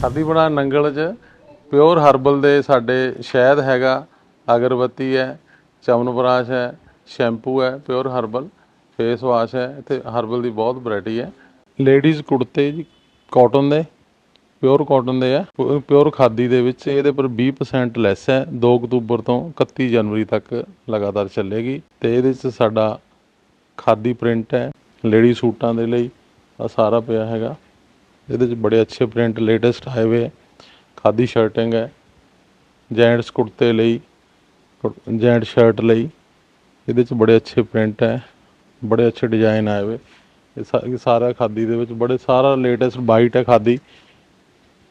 ਖਾਦੀ ਬਣਾ ਨੰਗਲ 'ਚ pure herbal ਦੇ ਸਾਡੇ ਸ਼ਹਿਦ ਹੈਗਾ, ਅਗਰਬੱਤੀ ਹੈ ਚਮਨਪ੍ਰਾਸ਼ ਹੈ, ਸ਼ੈਂਪੂ ਹੈ, ਪਿਓਰ ਹਰਬਲ, ਫੇਸ ਵਾਸ਼ ਹੈ, ਇੱਥੇ ਹਰਬਲ ਦੀ ਬਹੁਤ ਵੈਰਾਈਟੀ ਹੈ। ਲੇਡੀਜ਼ ਕੁੜਤੇ ਜੀ ਕਾਟਨ ਦੇ, ਪਿਓਰ ਕਾਟਨ ਦੇ ਆ ਪਿਓਰ ਖਾਦੀ ਦੇ ਵਿੱਚ ਇਹਦੇ ਪਰ 20% ਲੈਸ ਹੈ 2 ਅਕਤੂਬਰ ਤੋਂ 31 ਜਨਵਰੀ ਤੱਕ ਲਗਾਤਾਰ ਚੱਲੇਗੀ ਤੇ ਇਹਦੇ 'ਚ ਸਾਡਾ ਖਾਦੀ ਪ੍ਰਿੰਟ ਹੈ ਲੇਡੀ ਸੂਟਾਂ ਦੇ ਲਈ ਆ ਸਾਰਾ ਪਿਆ ਹੈਗਾ। ਇਹਦੇ 'ਚ ਬੜੇ ਅੱਛੇ ਪ੍ਰਿੰਟ ਲੇਟੈਸਟ ਆਏ ਹੋਏ ਹੈ ਖਾਦੀ ਸ਼ਰਟਿੰਗ ਹੈ। ਜੈਂਟਸ ਕੁੜਤੇ ਲਈ ਜੈਂਟ ਸ਼ਰਟ ਲਈ, ਇਹਦੇ 'ਚ ਬੜੇ ਅੱਛੇ ਪ੍ਰਿੰਟ ਹੈ। ਬੜੇ ਅੱਛੇ ਡਿਜ਼ਾਈਨ ਆਏ ਹੋਏ। ਇਹ ਸਾਰਾ ਖਾਦੀ ਦੇ ਵਿੱਚ ਬੜੇ ਸਾਰਾ ਲੇਟੈਸਟ ਵਾਈਟ ਹੈ ਖਾਦੀ।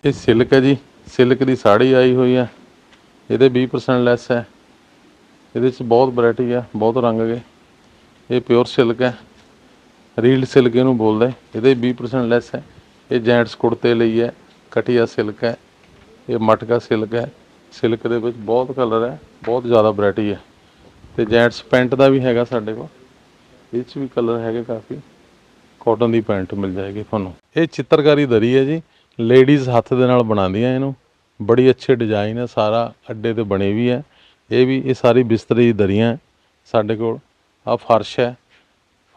ਇਹ ਸਿਲਕ ਹੈ ਜੀ। ਸਿਲਕ ਦੀ ਸਾੜੀ ਆਈ ਹੋਈ ਹੈ। ਇਹਦੇ 20% ਲੈਸ ਹੈ। ਇਹਦੇ 'ਚ ਬਹੁਤ ਵੈਰਾਈਟੀ ਹੈ, ਬਹੁਤ ਰੰਗ ਹੈ। ਇਹ ਪਿਓਰ ਸਿਲਕ ਹੈ। ਰੀਲ ਸਿਲਕ ਇਹਨੂੰ ਬੋਲਦੇ। ਇਹਦੇ 20% ਲੈਸ ਹੈ। ਇਹ ਜੈਂਟਸ ਕੁੜਤੇ ਲਈ ਹੈ, ਕਟਿਆ ਸਿਲਕ ਹੈ, ਇਹ ਮਟਕਾ ਸਿਲਕ ਹੈ। ਸਿਲਕ ਦੇ ਵਿੱਚ ਬਹੁਤ ਕਲਰ ਹੈ, ਬਹੁਤ ਜ਼ਿਆਦਾ ਵੈਰਾਈਟੀ ਹੈ। ਤੇ ਜੈਂਟਸ ਪੈਂਟ ਦਾ ਵੀ ਹੈਗਾ ਸਾਡੇ ਕੋਲ। ਇਹ 'ਚ ਵੀ ਕਲਰ ਹੈਗੇ ਕਾਫੀ। ਕਾਟਨ ਦੀ ਪੈਂਟ ਮਿਲ ਜਾਏਗੀ ਤੁਹਾਨੂੰ। ਇਹ ਚਿੱਤਰਕਾਰੀ ਦਰੀ ਹੈ ਜੀ। ਲੇਡੀਜ਼ ਹੱਥ ਦੇ ਨਾਲ ਬਣਾਉਂਦੀਆਂ ਇਹਨੂੰ। ਬੜੀ ਅੱਛੇ ਡਿਜ਼ਾਈਨ ਹੈ, ਸਾਰਾ ਅੱਡੇ ਤੇ ਬਣੇ ਵੀ ਹੈ। ਇਹ ਵੀ, ਇਹ ਸਾਰੀ ਬਿਸਤਰੇ ਦੀ ਦਰੀਆਂ ਸਾਡੇ ਕੋਲ। ਆ ਫਰਸ਼ ਹੈ।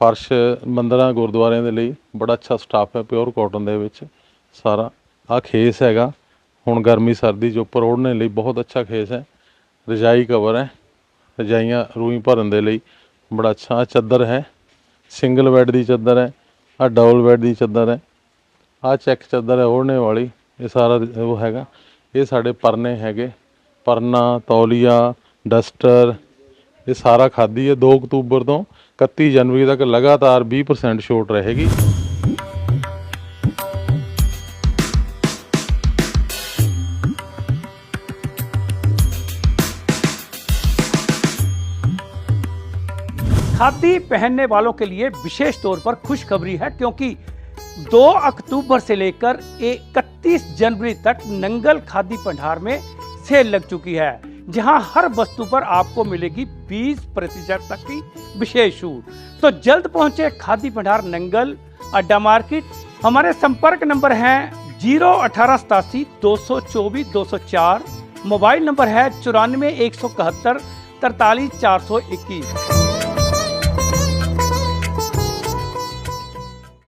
ਫਰਸ਼ ਮੰਦਰਾਂ, ਗੁਰਦੁਆਰਿਆਂ ਦੇ ਲਈ ਬੜਾ ਅੱਛਾ ਸਟਾਫ ਹੈ ਪਿਓਰ ਕਾਟਨ ਦੇ ਵਿੱਚ ਸਾਰਾ। ਆ ਖੇਸ ਹੈਗਾ। ਹੁਣ ਗਰਮੀ, ਸਰਦੀ 'ਚ ਉੱਪਰ ਓੜਨੇ ਲਈ ਬਹੁਤ ਅੱਛਾ ਖੇਸ ਹੈ। ਰਜਾਈ ਕਵਰ ਹੈ। ਰਜਾਈਆਂ ਰੂਈ ਭਰਨ ਦੇ ਲਈ ਬੜਾ ਅੱਛਾ। ਆਹ ਚੱਦਰ ਹੈ। ਸਿੰਗਲ ਬੈੱਡ ਦੀ ਚਾਦਰ ਹੈ। ਆ ਡਬਲ ਬੈੱਡ ਦੀ ਚਾਦਰ ਹੈ। ਆ ਚੈੱਕ ਚਾਦਰ ਹੈ ਓੜਨੇ ਵਾਲੀ। ਇਹ ਸਾਰਾ ਉਹ ਹੈਗਾ। ਇਹ ਸਾਡੇ ਪਰਨੇ ਹੈਗੇ। ਪਰਨਾ, ਤੌਲੀਆ, ਡਸਟਰ ਇਹ ਸਾਰਾ ਖਾਦੀ ਹੈ 2 ਅਕਤੂਬਰ ਤੋਂ 31 ਜਨਵਰੀ ਤੱਕ ਲਗਾਤਾਰ 20% ਛੋਟ ਰਹੇਗੀ खादी पहनने वालों के लिए विशेष तौर पर खुशखबरी है क्योंकि 2 अक्टूबर से लेकर 31 जनवरी तक नंगल खादी भंडार में सेल लग चुकी है जहाँ हर वस्तु पर आपको मिलेगी 20 प्रतिशत तक की विशेष छूट। तो जल्द पहुँचे खादी भंडार नंगल अड्डा मार्केट। हमारे संपर्क नंबर है ज़ीरो अठारह सतासी दो सौ चौबीस दो सौ चार। मोबाइल नंबर है चौरानवे एक सौ इकहत्तर, तरतालीस चार सौ इक्कीस।